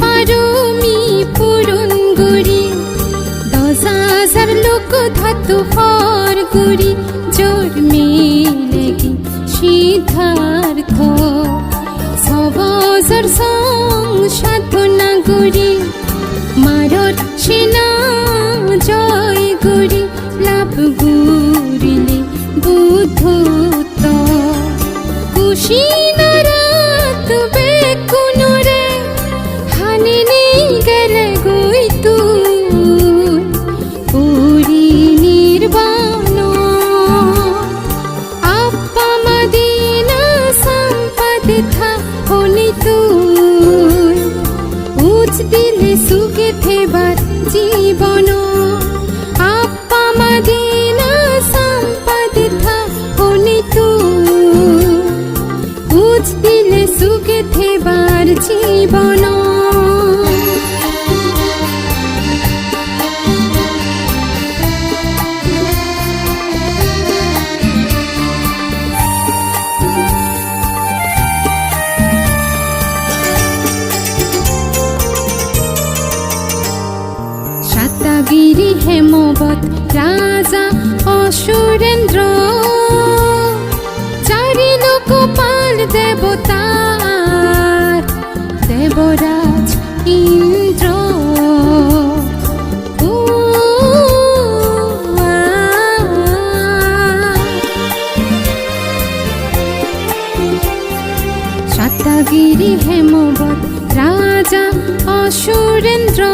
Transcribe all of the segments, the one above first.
পারমি পূরণ গুড়ি দশ হাজার লোক ধাতু গুড়ি জোর মিলেগি সিদ্ধার্থ? সবজর সং গুড়ি মারর সেনা জয় লাভ গুরিলে বুদ্ধত কুশিনারাত হেমবত রাজা অসুরেন্দ্র। চারি লোক পাল দেবতার দেবরাজ ইন্দ্র। সাতাগিরি হেমবত রাজা অসুরেন্দ্র।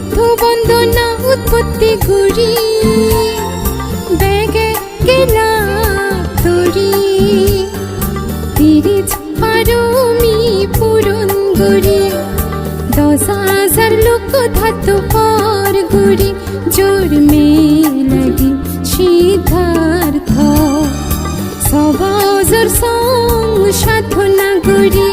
বুদ্ধ বন্দনা উৎপত্তি গুরি বেগে গেলা তরি। তিরিচ পারমি পূরণ গুরি দশ হাজার লোক ধাতু পর গুরি জোর মেলগি সিদ্ধার্থ। সবজর সং সাধনা গুরি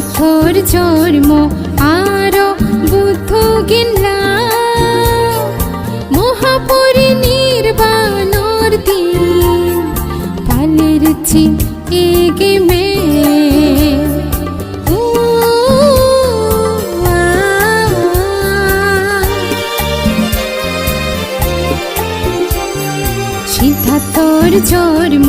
সিদ্ধার্থর জন্ম আর বুদ্ধ গিল্লা। মহাপরিনির্বাণর দিন পালের চি এগে মে। সিদ্ধার্থর জন্ম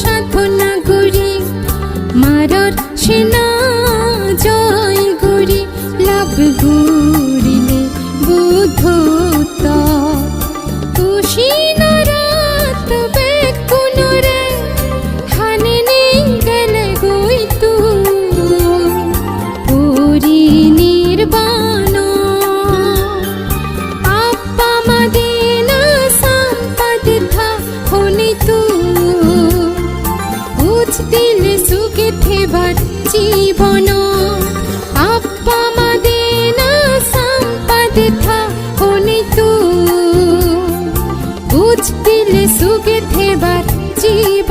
সাধনা করি। মারর সেনা দিলে সুগে থেবার জীবন